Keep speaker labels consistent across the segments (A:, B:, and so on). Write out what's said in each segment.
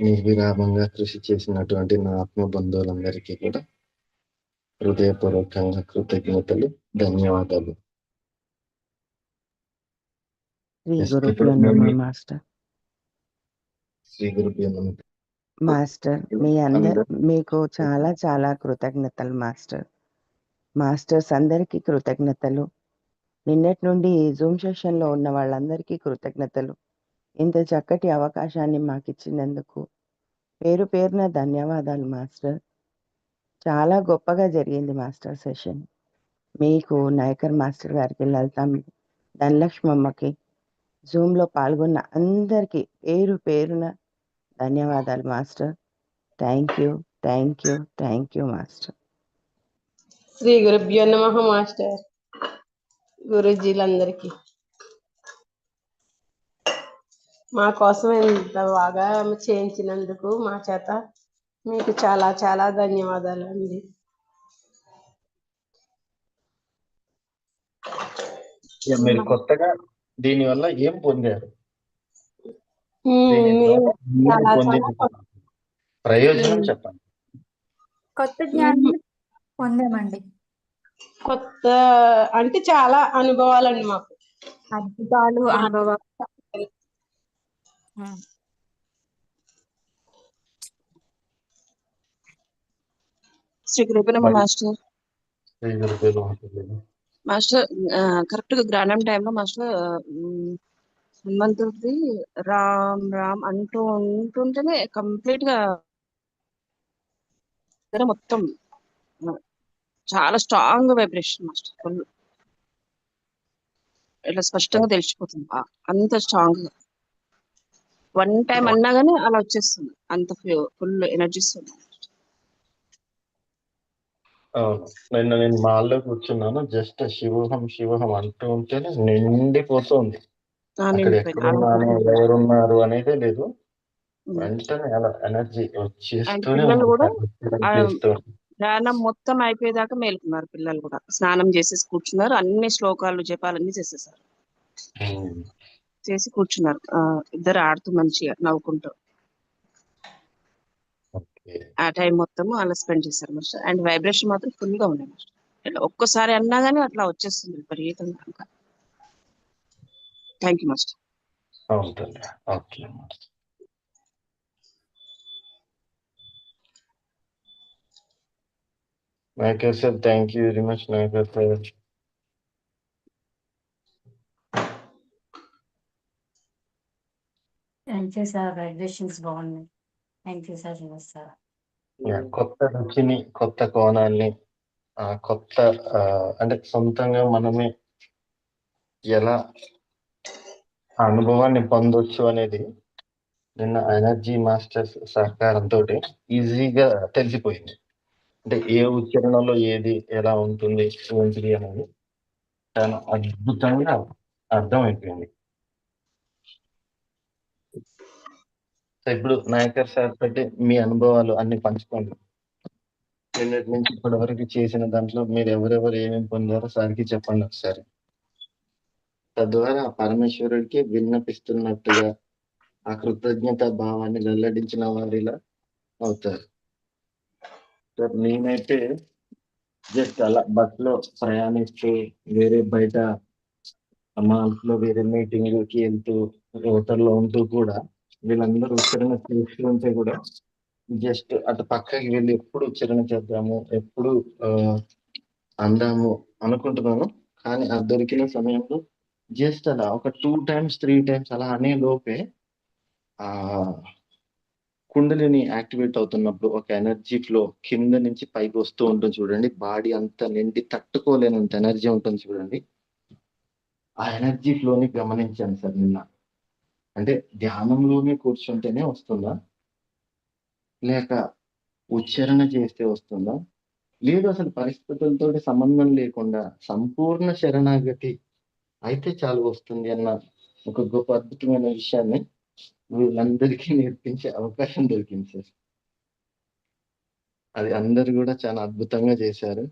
A: నిర్విరామంగా కృషి చేసినటువంటి నా ఆత్మ బంధువులందరికీ కూడా హృదయపూర్వకంగా కృతజ్ఞతలు ధన్యవాదాలు.
B: శ్రీ మాస్టర్. మీ అందరు మీకు చాలా చాలా కృతజ్ఞతలు మాస్టర్. మాస్టర్స్ అందరికీ కృతజ్ఞతలు. నిన్నటి నుండి జూమ్ సెషన్లో ఉన్న వాళ్ళందరికీ కృతజ్ఞతలు. ఇంత చక్కటి అవకాశాన్ని మాకు ఇచ్చినందుకు పేరు పేరున ధన్యవాదాలు మాస్టర్. చాలా గొప్పగా జరిగింది మాస్టర్ సెషన్. మీకు నాయకర్ మాస్టర్ గారికి లలిత ధనలక్ష్మమ్మకి జూమ్లో పాల్గొన్న అందరికీ పేరు పేరున ధన్యవాదాలు master. Thank you thank you thank you master.
C: Shri గురుభ్యో నమ మాస్టర్. గురుజీలందరికీ. మా కోసం ఎంత బాగా చేయించినందుకు మా చేత మీకు చాలా చాలా ధన్యవాదాలు అండి
A: మీరు కొత్తగా దీని వల్ల ఏం పొందారు ప్రయోజనం. చెప్పండి
D: కొత్త జ్ఞానం పొందామండి
C: కొత్త అంటే చాలా అనుభవాలండి మాకు
D: అద్భుతాలు అనుభవాలు.
E: శ్రీ మాస్టర్.
A: శ్రీ నమః.
E: మాస్టర్ కరెక్ట్గా గ్రాండం టైంలో మాస్టర్ ఉమ్, హనుమంతుడిది రామ్ రామ్ అంటూ ఉంటుంటేనే కంప్లీట్గా మొత్తం చాలా స్ట్రాంగ్ వైబ్రేషన్ మాస్టర్ ఫుల్. ఇట్లా స్పష్టంగా తెలిసిపోతుంది. ఆ, అంత స్ట్రాంగ్గా వన్ టైం అన్నా గానీ అలా వచ్చేస్తుంది. అంత ఫుల్ ఎనర్జీస్
A: నిన్న నేను మాల్లో కూర్చున్నాను. జస్ట్ శివోహం శివోహం అంటూ ఉంటేనే నిండిపోతుంది ఎక్కడున్నాను ఎవరున్నారు అనేదే లేదు. వెంటనే అలా ఎనర్జీ వచ్చేస్తూనే.
E: ధ్యానం మొత్తం అయిపోయేదాకా మేలుకున్నారు పిల్లలు కూడా. స్నానం చేసేసి కూర్చున్నారు. అన్ని శ్లోకాలు జపాలు అన్ని చేసేసారు.
A: ఉమ్.
E: చేసి కూర్చున్నారు. ఇద్దరు ఆడుతూ మంచిగా నవ్వుకుంటూ. ఆ టైం మొత్తం అలా స్పెండ్ చేశారు మాస్టర్. అండ్ వైబ్రేషన్ మాత్రం ఫుల్గా ఉన్నాయి మాస్టర్ ఒక్కసారి అన్నా గానీ అట్లా వచ్చేస్తుంది విపరీతంగా thank you master.
A: Okay sir thank you very much Nayakar sir
F: thank you sir vibrations బాగున్నాయి థ్యాంక్ యూ సార్ సార్
A: కొత్త రుచిని కొత్త కోణాన్ని ఆ కొత్త అంటే సొంతంగా మనమే ఎలా అనుభవాన్ని పొందొచ్చు అనేది నిన్న ఎనర్జీ మాస్టర్స్ సహకారంతో ఈజీగా తెలిసిపోయింది అంటే ఏ ఉచ్చారణలో ఏది ఎలా ఉంటుంది ఏంటిది అనేది చాలా అద్భుతంగా అర్థమైపోయింది ఇప్పుడు నాయకర్ సార్ తోటి మీ అనుభవాలు అన్ని పంచుకోండి. నిన్నటి నుంచి ఇప్పటి వరకు చేసిన దాంట్లో మీరు ఎవరెవరు ఏమేమి పొందారో సార్కి చెప్పండి ఒకసారి. తద్వారా పరమేశ్వరుడికి విన్నపిస్తున్నట్టుగా ఆ కృతజ్ఞత భావాన్ని వెల్లడించిన వారిలా అవుతారు. సార్ నేనైతే జస్ట్ అలా బస్లో ప్రయాణిస్తూ వేరే బయట మా ఇంట్లో వేరే మీటింగ్కి వెళ్తూ హోటల్లో ఉంటూ కూడా వీళ్ళందరూ ఉచ్చరణ చేస్తుంటే కూడా జస్ట్ అటు పక్కకి వెళ్ళి ఎప్పుడు ఉచ్చరణ చేద్దాము ఎప్పుడు అందాము అనుకుంటున్నాను. కానీ ఆ దొరికిన సమయంలో జస్ట్ అలా ఒక టూ టైమ్స్ త్రీ టైమ్స్ అలా అనే లోపే ఆ కుండలిని యాక్టివేట్ అవుతున్నప్పుడు ఒక ఎనర్జీ ఫ్లో కింద నుంచి పైకి వస్తూ ఉంటుంది చూడండి. బాడీ అంతా నిండి తట్టుకోలేనంత ఎనర్జీ ఉంటుంది చూడండి. ఆ ఎనర్జీ ఫ్లోని గమనించాను సార్ నిన్న. అంటే ధ్యానంలోనే కూర్చుంటేనే వస్తుందా? లేక ఉచ్చారణ చేస్తే వస్తుందా? లేదు అసలు పరిస్థితులతో సంబంధం లేకుండా సంపూర్ణ శరణాగతి అయితే చాలు వస్తుంది అన్న ఒక గొప్ప అద్భుతమైన విషయాన్ని వీళ్ళందరికీ నేర్పించే అవకాశం దొరికింది సార్. అది అందరు కూడా చాలా అద్భుతంగా చేశారు.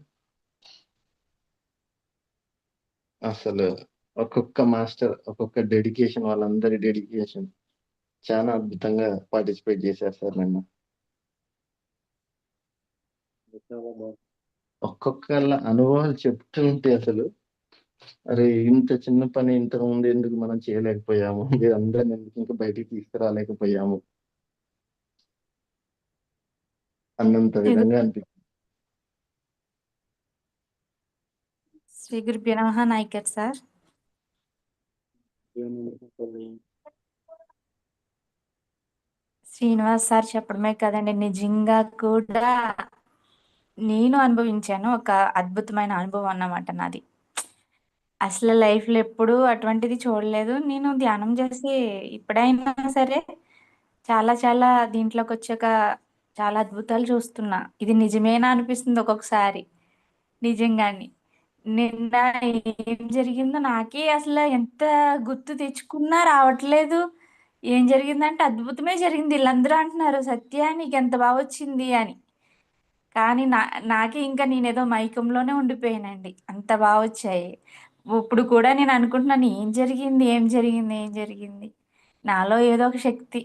A: అసలు ఒక్కొక్క మాస్టర్ ఒక్కొక్క డెడికేషన్ వాళ్ళందరి డెడికేషన్ చాలా అద్భుతంగా పార్టిసిపేట్ చేశారు సార్ నిన్న. ఒక్కొక్కళ్ళ అనుభవాలు చెప్తుంటే అసలు అరే ఇంత చిన్న పని ఇంతకు ముందు ఎందుకు మనం చేయలేకపోయాము? అందరిని ఎందుకు ఇంకా బయటికి తీసుకురాలేకపోయాము? అన్నంత విధంగా అనిపిస్తుంది.
D: శ్రీ గురుభ్యో నమః నాయకర్ సార్. శ్రీనివాస్ సార్ చెప్పడమే కదండి. నిజంగా కూడా నేను అనుభవించాను. ఒక అద్భుతమైన అనుభవం అన్నమాట నాది. అసలు లైఫ్లో ఎప్పుడూ అటువంటిది చూడలేదు. నేను ధ్యానం చేసి ఇప్పుడైనా సరే చాలా చాలా దీంట్లోకి వచ్చాక చాలా అద్భుతాలు చూస్తున్నా. ఇది నిజమేనా అనిపిస్తుంది ఒక్కొక్కసారి. నిజంగాని. నిన్న ఏం జరిగిందో నాకే అసలు ఎంత గుర్తు తెచ్చుకున్నా రావట్లేదు. ఏం జరిగిందంటే అద్భుతమే జరిగింది. వీళ్ళందరూ అంటున్నారు సత్య నీకు ఎంత బాగా వచ్చింది అని. కానీ నా నాకే ఇంకా నేనేదో మైకంలోనే ఉండిపోయానండి. అంత బాగా వచ్చాయి. ఇప్పుడు కూడా నేను అనుకుంటున్నాను ఏం జరిగింది? ఏం జరిగింది? ఏం జరిగింది? నాలో ఏదో ఒక శక్తి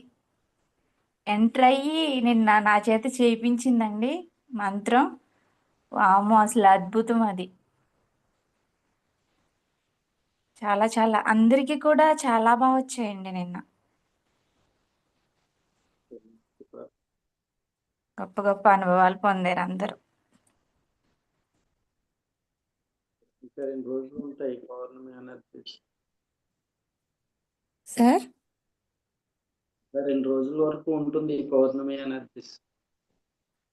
D: ఎంటర్ అయ్యి నిన్న నా చేత చేయించిందండి మంత్రం. వామ్మో అసలు అద్భుతం అది. చాలా చాలా. అందరికీ కూడా చాలా బాగా వచ్చాయండి నిన్న. గొప్ప గొప్ప అనుభవాలు పొందారు అందరూ.
G: ఇంకా రెండు రోజులు ఉంటాయి పౌర్ణమి అనేది
D: సార్?
G: ఇంకా రెండు రోజుల వరకు ఉంటుంది ఈ పౌర్ణమి అనేది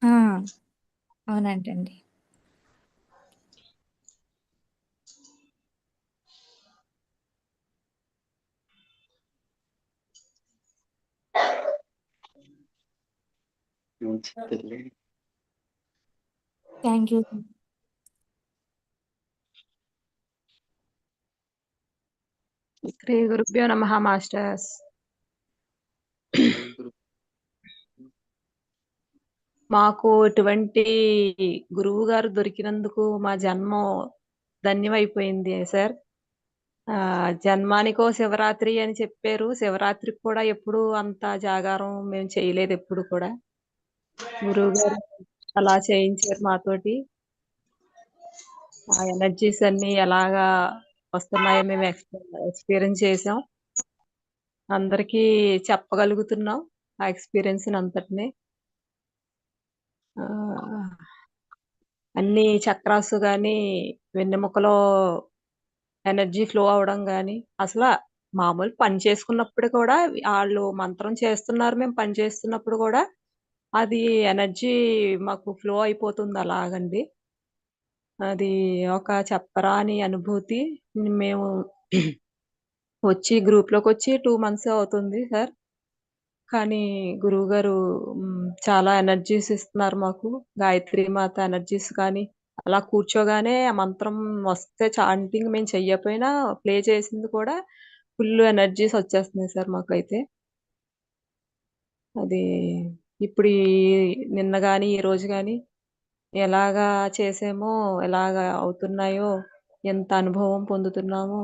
D: ఆ, అవునంటండి. థ్యాంక్ యూ
H: శ్రీ గురుభ్యో నమ మాస్టర్స్. మాకు ఇటువంటి గురువు గారు దొరికినందుకు మా జన్మం ధన్యమైపోయింది సార్. ఆ జన్మానికో శివరాత్రి అని చెప్పారు. శివరాత్రికి కూడా ఎప్పుడు అంత జాగారం మేము చేయలేదు ఎప్పుడు కూడా. గురువు గారు అలా చేయించారు మాతోటి. ఆ ఎనర్జీస్ అన్ని ఎలాగా వస్తున్నాయో మేము ఎక్స్పీరియన్స్ చేసాం అందరికీ చెప్పగలుగుతున్నాం ఆ ఎక్స్పీరియన్స్ అంతటిని. అన్ని చక్రాసు కానీ వెన్నెముకలో ఎనర్జీ ఫ్లో అవడం కానీ అసలు మామూలు పని చేసుకున్నప్పుడు కూడా వాళ్ళు మంత్రం చేస్తున్నారు మేము పని చేస్తున్నప్పుడు కూడా అది ఎనర్జీ మాకు ఫ్లో అయిపోతుంది అలాగండి. అది ఒక చెప్పరాని అనుభూతి. మేము వచ్చి గ్రూప్లోకి వచ్చి టూ మంత్స్ అవుతుంది సార్. కానీ గురువు గారు చాలా ఎనర్జీస్ ఇస్తున్నారు మాకు. గాయత్రి మాత ఎనర్జీస్ కానీ అలా కూర్చోగానే ఆ మంత్రం వస్తే చాంటింగ్ మేము చెయ్యపోయినా ప్లే చేసింది కూడా ఫుల్ ఎనర్జీస్ వచ్చేస్తున్నాయి సార్ మాకైతే. అది ఇప్పుడు ఈ నిన్న కానీ ఈ రోజు కానీ ఎలాగా చేసామో ఎలాగా అవుతున్నాయో ఎంత అనుభవం పొందుతున్నామో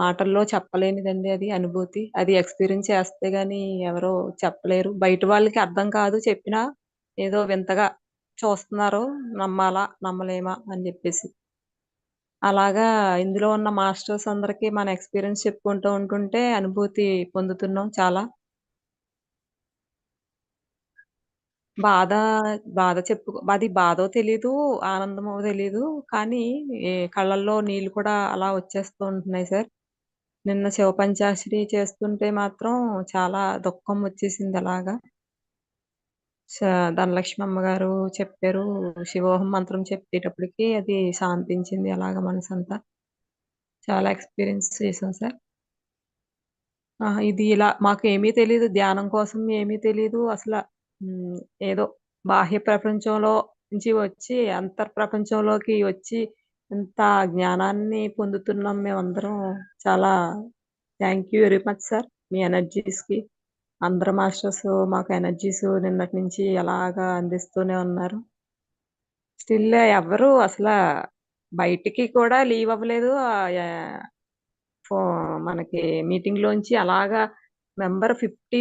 H: మాటల్లో చెప్పలేనిదండి అది అనుభూతి. అది ఎక్స్పీరియన్స్ చేస్తే గాని ఎవరో చెప్పలేరు. బయట వాళ్ళకి అర్థం కాదు చెప్పినా ఏదో వింతగా చూస్తున్నారు నమ్మాలా నమ్మలేమా అని చెప్పేసి. అలాగా ఇందులో ఉన్న మాస్టర్స్ అందరికీ మన ఎక్స్పీరియన్స్ చెప్పుకుంటూ ఉంటుంటే అనుభూతి పొందుతున్నాం చాలా. బాధ బాధ చెప్పు అది బాధో తెలీదు ఆనందమో తెలీదు. కానీ ఏ కళ్ళల్లో నీళ్ళు కూడా అలా వచ్చేస్తూ ఉంటున్నాయి సార్. నిన్న శివ పంచాశ్రీ చేస్తుంటే మాత్రం చాలా దుఃఖం వచ్చేసింది అలాగా. స- ధనలక్ష్మి అమ్మగారు చెప్పారు శివోహం మంత్రం చెప్పేటప్పటికి అది శాంతించింది అలాగ మనసంతా. చాలా ఎక్స్పీరియన్స్ చేసాం సార్. ఇది ఇలా మాకు ఏమీ తెలియదు ధ్యానం కోసం ఏమీ తెలియదు అసలు ఏదో బాహ్య ప్రపంచంలో నుంచి వచ్చి అంతర్ ప్రపంచంలోకి వచ్చి ఇంత జ్ఞానాన్ని పొందుతున్నాం మేమందరం. చాలా thank you very much sir మీ ఎనర్జీస్‌కి. కి. అందరు మాస్టర్స్ మాకు ఎనర్జీస్ నిన్నటి నుంచి అలాగా అందిస్తూనే ఉన్నారు. స్టిల్ ఎవరు అసలు బయటికి కూడా లీవ్ అవ్వలేదు. ఆ, ఫో- మనకి మీటింగ్ లోంచి అలాగా మెంబర్ ఫిఫ్టీ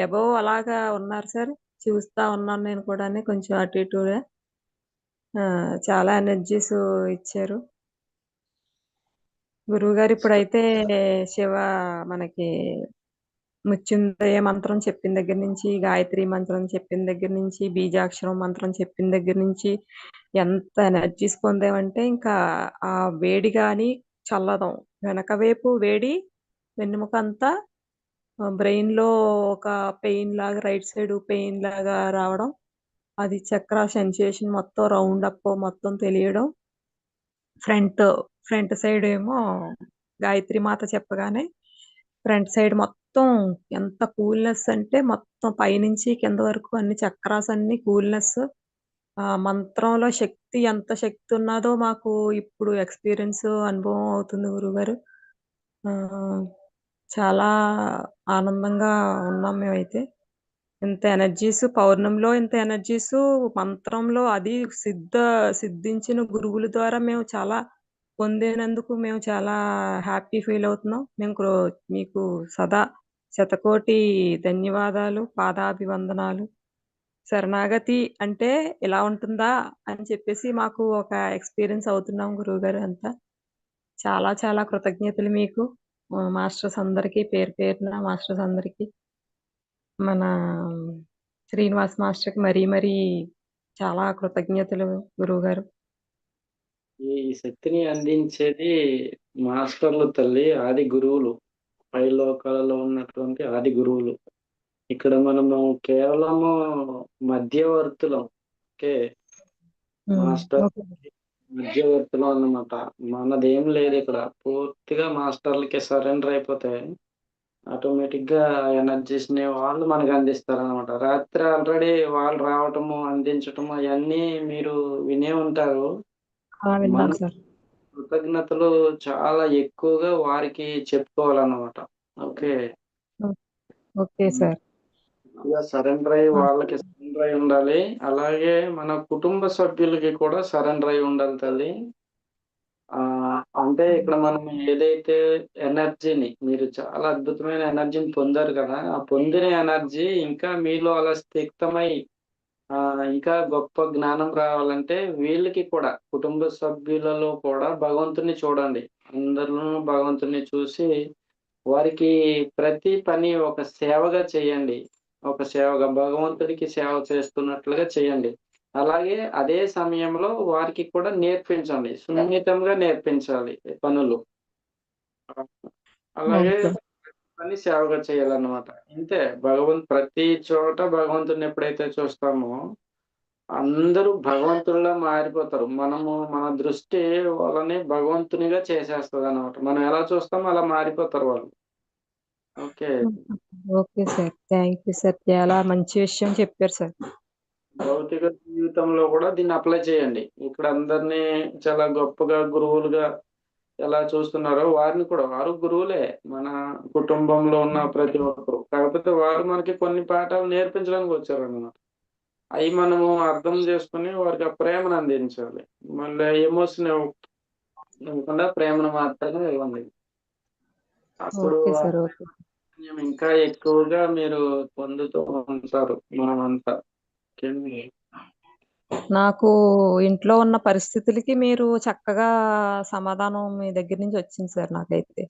H: అబోవ్ అలాగా ఉన్నారు సార్ చూస్తా ఉన్నాను నేను కూడా కొంచెం అటు ఇటుగా చాలా ఎనర్జీస్ ఇచ్చారు. గురువుగారు ఇప్పుడైతే శివ మనకి మృత్యుంజయ మంత్రం చెప్పిన దగ్గర నుంచి గాయత్రి మంత్రం చెప్పిన దగ్గర నుంచి బీజాక్షరం మంత్రం చెప్పిన దగ్గర నుంచి ఎంత ఎనర్జీస్ పొందామంటే ఇంకా ఆ వేడి కానీ చల్లదం. వెనక వైపు వేడి అంతా బ్రెయిన్లో బ్రెయిన్లో ఒక పెయిన్ లాగా రైట్ సైడ్ పెయిన్ లాగా రావడం అది చక్ర సెన్సేషన్ మొత్తం రౌండ్ అప్ మొత్తం తెలియడం. ఫ్రంట్ ఫ్రంట్ సైడ్ ఏమో గాయత్రి మాత చెప్పగానే ఫ్రంట్ సైడ్ మొత్తం ఎంత కూల్నెస్ అంటే మొత్తం పైనుంచి కింద వరకు అన్ని చక్రాస్ అన్ని కూల్నెస్. ఆ మంత్రంలో శక్తి ఎంత శక్తి ఉన్నదో మాకు ఇప్పుడు ఎక్స్పీరియన్స్ అనుభవం అవుతుంది గురుగారు. ఆ, చాలా ఆనందంగా ఉన్నాం మేమైతే. ఇంత ఎనర్జీస్ పౌర్ణమిలో ఇంత ఎనర్జీస్ మంత్రంలో అది సిద్ధ సిద్ధించిన గురువుల ద్వారా మేము చాలా పొందినందుకు మేము చాలా హ్యాపీ ఫీల్ అవుతున్నాం. మేము క్రో- మీకు సదా శతకోటి ధన్యవాదాలు పాదాభివందనాలు. శరణాగతి అంటే ఇలా ఉంటుందా అని చెప్పేసి మాకు ఒక ఎక్స్పీరియన్స్ అవుతున్నాం గురువుగారు అంతా. చాలా చాలా కృతజ్ఞతలు మీకు. మాస్టర్స్ అందరికీ పేరు పేరున మాస్టర్స్ అందరికీ మన శ్రీనివాస్ మాస్టర్కి మరీ మరీ చాలా కృతజ్ఞతలు గురువుగారు.
G: ఈ శక్తిని అందించేది మాస్టర్లు తల్లి ఆది గురువులు. పై లోకాలలో ఉన్నటువంటి ఆది గురువులు. ఇక్కడ మనము కేవలము మధ్యవర్తులం ఓకే? మాస్టర్. మధ్యవర్తులం అన్నమాట. మనదేం లేదు ఇక్కడ. పూర్తిగా మాస్టర్లకి సరెండర్ అయిపోతే ఆటోమేటిక్గా ఎనర్జీస్ని వాళ్ళు మనకి అందిస్తారు అనమాట రాత్రి ఆల్రెడీ వాళ్ళు రావటము అందించటము అవన్నీ మీరు వినే ఉంటారు. కృతజ్ఞతలు చాలా ఎక్కువగా వారికి చెప్పుకోవాలన్నమాట. Okay
H: okay sir.
G: సరెండర్ అయ్యి వాళ్ళకి సరెండర్ అయి ఉండాలి. అలాగే మన కుటుంబ సభ్యులకి కూడా సరెండర్ అయి ఉండాలి తల్లి. ఆ అంటే ఇక్కడ మనం ఏదైతే ఎనర్జీని మీరు చాలా అద్భుతమైన ఎనర్జీని పొందారు కదా ఆ పొందిన ఎనర్జీ ఇంకా మీలో అలా స్థిక్తమై ఆ ఇంకా గొప్ప జ్ఞానం రావాలంటే వీళ్ళకి కూడా కుటుంబ సభ్యులలో కూడా భగవంతుని చూడండి. అందరిలోనూ భగవంతుని చూసి వారికి ప్రతి పని ఒక సేవగా చేయండి. ఒక సేవగా భగవంతుడికి సేవ చేస్తున్నట్లుగా చేయండి. అలాగే అదే సమయంలో వారికి కూడా నేర్పించండి. సున్నితంగా నేర్పించాలి పనులు. అలాగే. పని సేవగా చేయాలన్నమాట. అంతే భగవంత్ ప్రతి చోట భగవంతుని ఎప్పుడైతే చూస్తామో అందరూ భగవంతుడిలా మారిపోతారు. మనము మన దృష్టి వాళ్ళని భగవంతునిగా చేసేస్తుంది అనమాట మనం ఎలా చూస్తామో అలా మారిపోతారు వాళ్ళు. Okay.
H: Okay sir. Thank you sir. చాలా మంచి విషయం చెప్పారు సార్.
G: భౌతిక జీవితంలో కూడా దీన్ని అప్లై చేయండి. ఇక్కడ అందరినీ చాలా గొప్పగా గురువులుగా ఎలా చూస్తున్నారో వారిని కూడా. వారు గురువులే. మన కుటుంబంలో ఉన్న ప్రతి ఒక్కరు. కాకపోతే వారు మనకి కొన్ని పాఠాలు నేర్పించడానికి వచ్చారు అన్నమాట అవి మనము అర్థం చేసుకుని వారికి ఆ ప్రేమను అందించాలి. మళ్ళీ ఎమోషన్ ఇవ్వకుండా ప్రేమను మాత్రమే ఇవ్వండి. అప్పుడు
H: చైతన్యం
G: ఇంకా ఎక్కువగా మీరు పొందుతూ ఉంటారు మనమంతా.
H: నాకు ఇంట్లో ఉన్న పరిస్థితులకి మీరు చక్కగా సమాధానం మీ దగ్గర నుంచి వచ్చింది సార్ నాకైతే.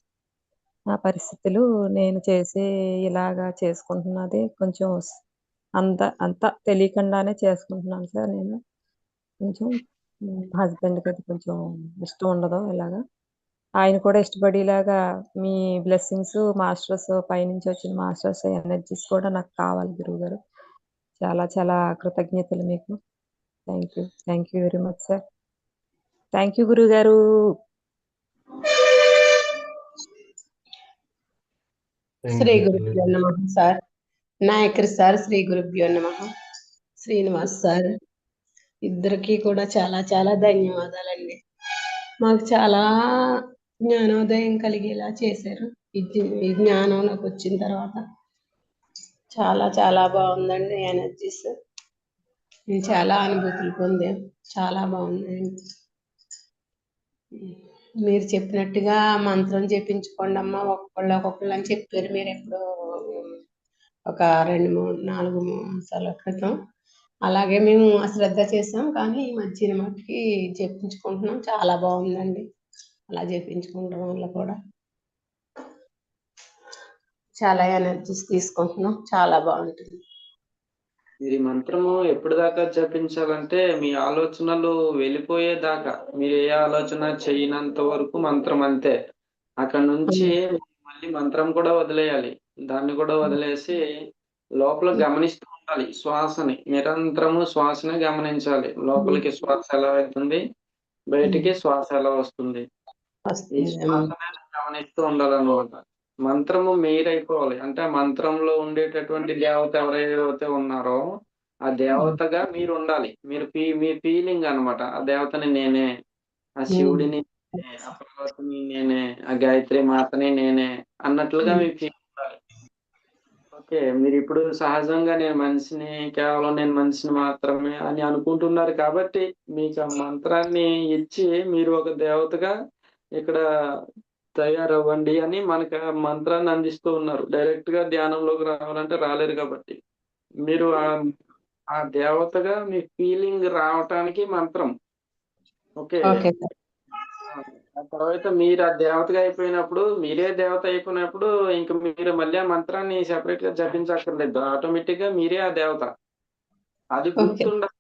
H: నా పరిస్థితులు నేను చేసే ఇలాగా చేసుకుంటున్నది కొంచెం అంత అంత తెలియకుండానే చేసుకుంటున్నాను సార్ నేను. కొంచెం హస్బెండ్కి అది కొంచెం ఇష్టం ఉండదు ఇలాగా. ఆయన కూడా ఇష్టపడేలాగా మీ బ్లెస్సింగ్స్ మాస్టర్స్ పైనుంచి వచ్చిన మాస్టర్స్ ఎనర్జీస్ కూడా నాకు కావాలి గురువు గారు చాలా చాలా కృతజ్ఞతలు మీకు. Thank you. Thank you very much sir. Thank you గురువు గారు
C: శ్రీ గురుభ్యో నమ సార్. నాయకర్ సార్ శ్రీ గురుభ్యో నమ. శ్రీనివాస్ సార్. ఇద్దరికి కూడా చాలా చాలా ధన్యవాదాలండి. మాకు చాలా జ్ఞానోదయం కలిగేలా చేశారు. ఈ జ్ఞానం నాకు వచ్చిన తర్వాత చాలా చాలా బాగుందండి ఎనర్జీస్ నేను చాలా అనుభూతులు పొందాం చాలా బాగుందండి మీరు చెప్పినట్టుగా మంత్రం చెప్పించుకోండి అమ్మా. ఒక్కొక్కళ్ళు ఒక్కొక్కళ్ళు అని చెప్పారు. మీరు ఎప్పుడు ఒక రెండు మూడు నాలుగు మాసాల క్రితం. అలాగే మేము అశ్రద్ధ చేసాం కానీ ఈ మధ్యన మట్టుకి చెప్పించుకుంటున్నాం చాలా బాగుందండి. అలా చెప్పించుకోవడం వల్ల కూడా. చాలా ఎనర్జీస్ తీసుకుంటున్నాం. చాలా బాగుంటుంది.
G: మీరు ఈ మంత్రము ఎప్పుడు దాకా జపించాలంటే మీ ఆలోచనలు వెళ్ళిపోయేదాకా మీరు ఏ ఆలోచన చేయనంత వరకు మంత్రం అంతే. అక్కడ నుంచి మళ్ళీ మంత్రం కూడా వదిలేయాలి. దాన్ని కూడా వదిలేసి లోపల గమనిస్తూ ఉండాలి. శ్వాసని నిరంతరము శ్వాసని గమనించాలి. లోపలికి శ్వాస ఎలా వెళ్తుంది? బయటికి శ్వాస ఎలా వస్తుంది? గమనిస్తూ ఉండాలన్నమాట. మంత్రము మీరైపోవాలి. అంటే మంత్రంలో ఉండేటటువంటి దేవత ఎవరైతే ఉన్నారో ఆ దేవతగా మీరు ఉండాలి మీరు ఫీ మీ ఫీలింగ్ అన్నమాట. ఆ దేవతని నేనే ఆ శివుడిని ఆ పార్వతిని నేనే ఆ గాయత్రి మాతని నేనే అన్నట్లుగా మీ ఫీల్ ఉండాలి. ఓకే మీరు ఇప్పుడు సహజంగా నేను మనిషిని కేవలం నేను మనిషిని మాత్రమే అని అనుకుంటున్నారు కాబట్టి మీకు ఆ మంత్రాన్ని ఇచ్చి మీరు ఒక దేవతగా ఇక్కడ తయారవ్వండి అని మనకు మంత్రాన్ని అందిస్తూ ఉన్నారు. డైరెక్ట్గా ధ్యానంలోకి రావాలంటే రాలేరు కాబట్టి. మీరు ఆ ఆ దేవతగా మీ ఫీలింగ్ రావటానికి మంత్రం. ఓకే? ఆ తర్వాత మీరు ఆ దేవతగా అయిపోయినప్పుడు మీరే దేవత అయిపోయినప్పుడు ఇంక మీరు మళ్ళీ ఆ మంత్రాన్ని సెపరేట్గా జపించక్కర్లేదు. ఆటోమేటిక్గా మీరే ఆ దేవత. అది గుర్తుండాలి.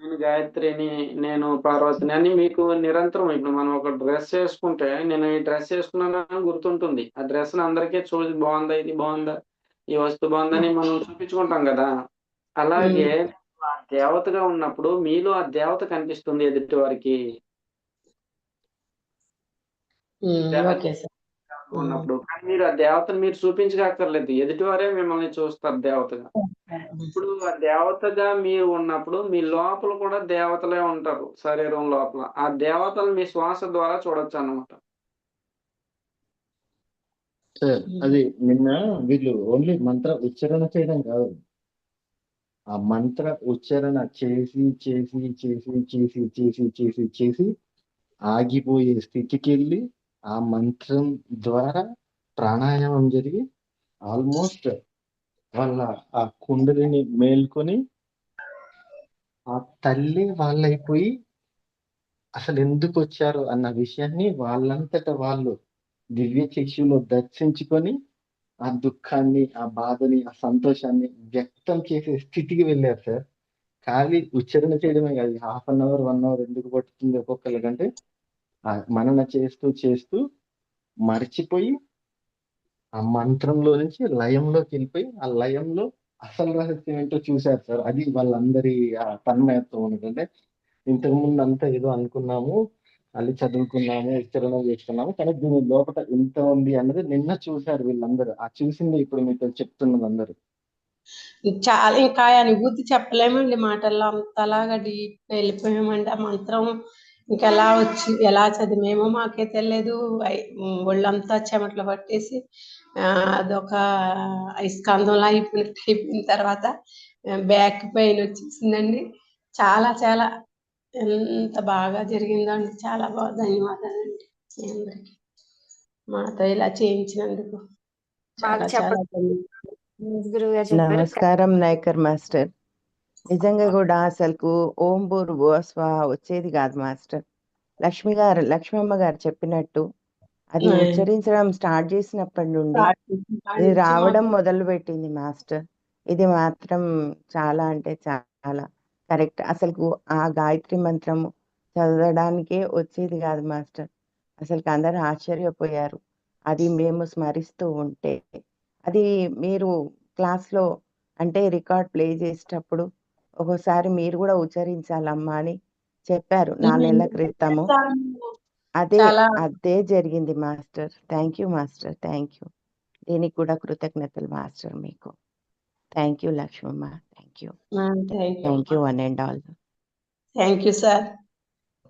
G: నేను గాయత్రిని నేను పార్వతిని అని మీకు నిరంతరం ఇప్పుడు మనం ఒక డ్రెస్ వేసుకుంటే నేను ఈ డ్రెస్ వేసుకున్నానని గుర్తుంటుంది. ఆ డ్రెస్ అందరికీ చూసి బాగుందా ఇది బాగుందా ఈ వస్తువు బాగుందని మనం చూపించుకుంటాం కదా. అలాగే ఆ దేవతగా ఉన్నప్పుడు మీలో ఆ దేవత కనిపిస్తుంది ఎదుటి వారికి. ఉన్నప్పుడు. కానీ మీరు ఆ దేవతను మీరు చూపించక్కర్లేదు ఎదుటివారే మిమ్మల్ని చూస్తారు దేవతగా. ఇప్పుడు ఆ దేవతగా మీరు ఉన్నప్పుడు మీ లోపల కూడా దేవతలే ఉంటారు శరీరం లోపల. ఆ దేవతలు మీ శ్వాస ద్వారా చూడొచ్చు అనమాట
A: సార్ అది నిన్న వీళ్ళు ఓన్లీ మంత్ర ఉచ్చారణ చేయడం కాదు. ఆ మంత్ర ఉచ్చారణ చేసి చేసి చేసి చేసి చేసి చేసి చేసి ఆగిపోయే స్థితికి వెళ్ళి ఆ మంత్రం ద్వారా ప్రాణాయామం జరిగి ఆల్మోస్ట్ వాళ్ళ ఆ కుండలిని మేల్కొని ఆ తల్లి వాళ్ళైపోయి అసలు ఎందుకు వచ్చారు అన్న విషయాన్ని వాళ్ళంతట వాళ్ళు దివ్య చక్షులో దర్శించుకొని ఆ దుఃఖాన్ని ఆ బాధని ఆ సంతోషాన్ని వ్యక్తం చేసే స్థితికి వెళ్ళారు సార్. ఖాళీ ఉచ్చారణ చేయడమే కాదు half an hour one hour ఎందుకు పడుతుంది ఒక్కొక్కరికంటే ఆ మనన చేస్తూ చేస్తూ మర్చిపోయి ఆ మంత్రంలో నుంచి లయంలోకి వెళ్ళిపోయి ఆ లయంలో అసలు రహస్యం ఏంటో చూశారు సార్. అది వాళ్ళందరి ఆ తన్మయత్వం ఎందుకంటే ఇంతకు ముందు అంతా ఏదో అనుకున్నాము మళ్ళీ చదువుకున్నాము విస్తరణ చేసుకున్నాము కానీ దీని లోపల ఇంత ఉంది అన్నది నిన్న చూశారు వీళ్ళందరూ. ఆ చూసింది ఇప్పుడు మీతో చెప్తున్నది అందరూ.
C: చాలా ఇంకా అనుభూతి చెప్పలేమండి మాటల్లో. అంతలాగా డీప్ వెళ్ళిపోయామండి. ఆ మంత్రం ఇంకా ఎలా వచ్చి ఎలా చదివేమో మాకే తెలియదు ఐ- ఒళ్ళంతా చెమట్లు పట్టేసి అదొక అయస్కాంతంలా అయిపోయినట్టు అయిపోయిన తర్వాత బ్యాక్ పెయిన్ వచ్చేసిందండి. చాలా చాలా ఎంత బాగా జరిగిందో అండి చాలా బాగా ధన్యవాదాలండి మీ అందరికి. మాతో ఇలా చేయించినందుకు
B: నమస్కారం నాయకర్ మాస్టర్. నిజంగా కూడా అసలుకు ఓం బూర్ స్వా వచ్చేది కాదు మాస్టర్. లక్ష్మి గారు లక్ష్మమ్మ గారు చెప్పినట్టు అది. ఉచ్చరించడం స్టార్ట్ చేసినప్పటి నుండి ఇది రావడం మొదలు పెట్టింది మాస్టర్. ఇది మాత్రం చాలా అంటే చాలా కరెక్ట్. అసలు ఆ గాయత్రి మంత్రము చదవడానికే వచ్చేది కాదు మాస్టర్. అసలు అందరూ ఆశ్చర్యపోయారు. అది మేము స్మరిస్తూ ఉంటే. అది మీరు క్లాస్లో అంటే రికార్డ్ ప్లే చేసేటప్పుడు ఒక్కోసారి మీరు కూడా ఉచ్చరించాలమ్మా అని చెప్పారు. నాలుగు నెలల క్రితము. అదే
C: చాలా
B: అదే జరిగింది master. Thank you master. Thank you. దీనికి కూడా కృతజ్ఞతలు మాస్టర్ మీకు. Thank you Lakshmamma. Thank you.
C: Thank you
B: thank you one and all.
C: Thank you sir.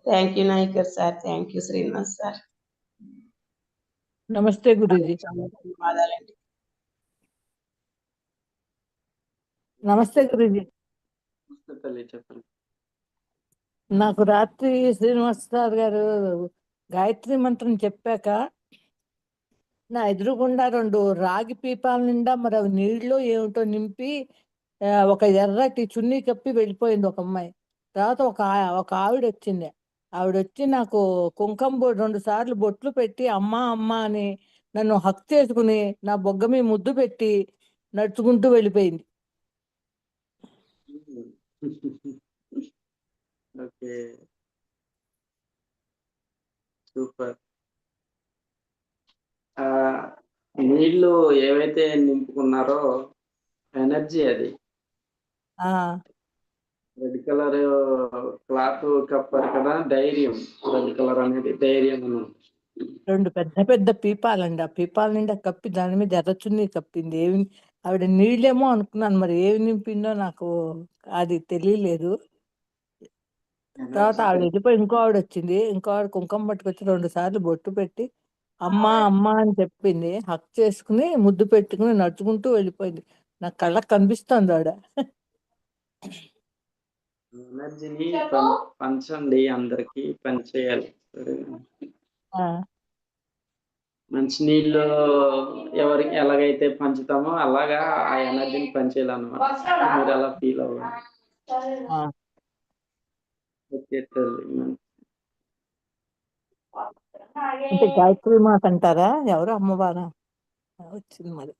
C: Thank you Nayakar sir. Thank you Srinivas sir.
I: Namaste guruji.
C: చాలా ధన్యవాదాలండి.
I: నమస్తే గురూజీ. నాకు రాత్రి Srinivas sir గారు గాయత్రి మంత్రం చెప్పాక నా ఎదురుగుండా రెండు రాగి పీపాల నిండా మరి అవి నీళ్ళు ఏమిటో నింపి ఒక ఎర్రటి చున్నీ కప్పి వెళ్ళిపోయింది ఒక అమ్మాయి. తర్వాత ఒక ఆ- ఒక ఆవిడ వచ్చింది. ఆవిడ వచ్చి నాకు కుంకుమ రెండు సార్లు బొట్లు పెట్టి అమ్మా అమ్మా అని నన్ను హక్ చేసుకుని నా బొగ్గ మీద ముద్దు పెట్టి నడుచుకుంటూ వెళ్ళిపోయింది.
G: ఓకే. సూపర్. ఆ, నీళ్ళు ఏవైతే నింపుకున్నారో ఎనర్జీ అది.
I: ఆ.
G: రెడ్ కలర్ క్లాత్ కప్పారు కదా ధైర్యం. రెడ్ కలర్ అనేది ధైర్యం అన్నమాట.
I: రెండు పెద్ద పెద్ద పీపాలండి. ఆ పీపాల నిండా కప్పి దాని మీద ఎర్ర చున్నీ కప్పింది. ఏమి ఆవిడ నీళ్ళేమో అనుకున్నాను మరి ఏమి నింపిందో నాకు అది తెలియలేదు. తర్వాత ఆవిడ వెళ్ళిపోయి ఇంకో ఆవిడ వచ్చింది. ఇంకో ఆవిడ కుంకుమ పట్టుకొచ్చి రెండు సార్లు బొట్టు పెట్టి అమ్మా అమ్మా అని చెప్పింది. హక్ చేసుకుని ముద్దు పెట్టుకుని నడుచుకుంటూ వెళ్ళిపోయింది. నా కళ్ళకి కనిపిస్తుంది ఆవిడ.
G: ఎనర్జీని పంచండి అందరికి
I: ఆ,
G: మంచినీళ్ళు ఎవరికి ఎలాగైతే పంచుతామో అలాగా ఆ ఎనర్జీని పంచేయాలన్నమాట. మీరు అలా ఫీల్ అవ్వండి. మంచి
I: అంటే గాయత్రి మాత అంటారా? ఎవరు అమ్మవారా? వచ్చింది మరి.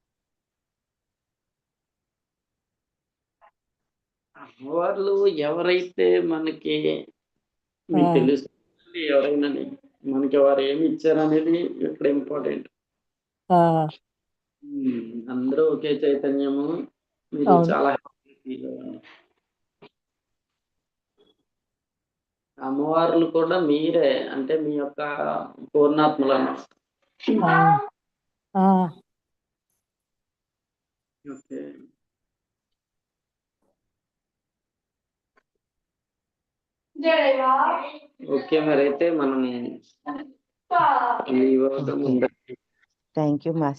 G: అమ్మవార్లు ఎవరైతే మనకి మీకు. తెలుస్తుంది ఎవరైనా మనకి వారు ఏమి ఇచ్చారనేది ఇక్కడ ఇంపార్టెంట్. అందరూ ఒకే చైతన్యము. మీరు. చాలా హ్యాపీ ఫీల్ అవ్వండి. అమ్మవార్లు కూడా మీరే అంటే మీ యొక్క పూర్ణాత్మలు అన్నమాట
I: ఆ, ఆ,
G: ఓకే. ఓకే మరి అయితే మనం
B: థ్యాంక్ యూ మాస్టర్